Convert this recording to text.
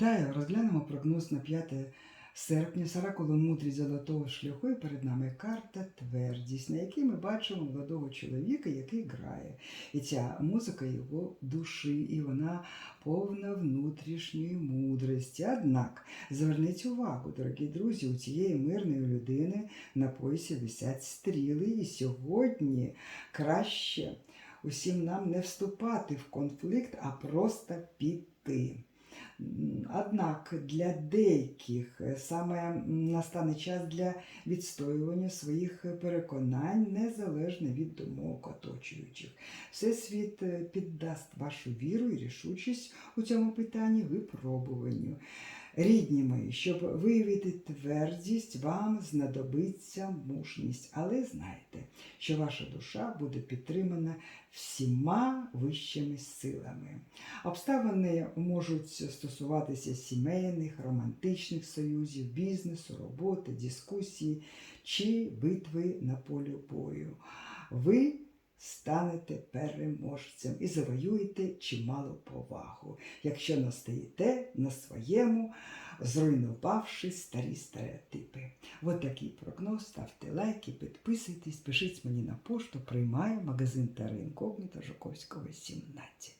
Вітаю! Розглянемо прогноз на 5 серпня з мудрість золотого шляху. І перед нами карта твердість, на якій ми бачимо молодого чоловіка, який грає. І ця музика його душі, і вона повна внутрішньої мудрості. Однак зверніть увагу, дорогі друзі, у цієї мирної людини на поясі висять стріли, і сьогодні краще усім нам не вступати в конфлікт, а просто піти. Однак для деяких е, саме настане час для відстоювання своїх переконань незалежно від думок оточуючих. Всесвіт е, піддасть вашу віру і рішучість у цьому питанні випробуванню. Рідні мої, щоб виявити твердість, вам знадобиться мужність, але знайте, що ваша душа буде підтримана всіма вищими силами. Обставини можуть стосуватися сімейних, романтичних союзів, бізнесу, роботи, дискусії чи битви на полі бою. Ви станете переможцем і завоюєте чималу повагу, якщо настоїте на своєму, зруйнувавши старі стереотипи. От такий прогноз. Ставте лайки, підписуйтесь, пишіть мені на пошту, приймаю магазин Тари Інкогніто Жуковського, 17.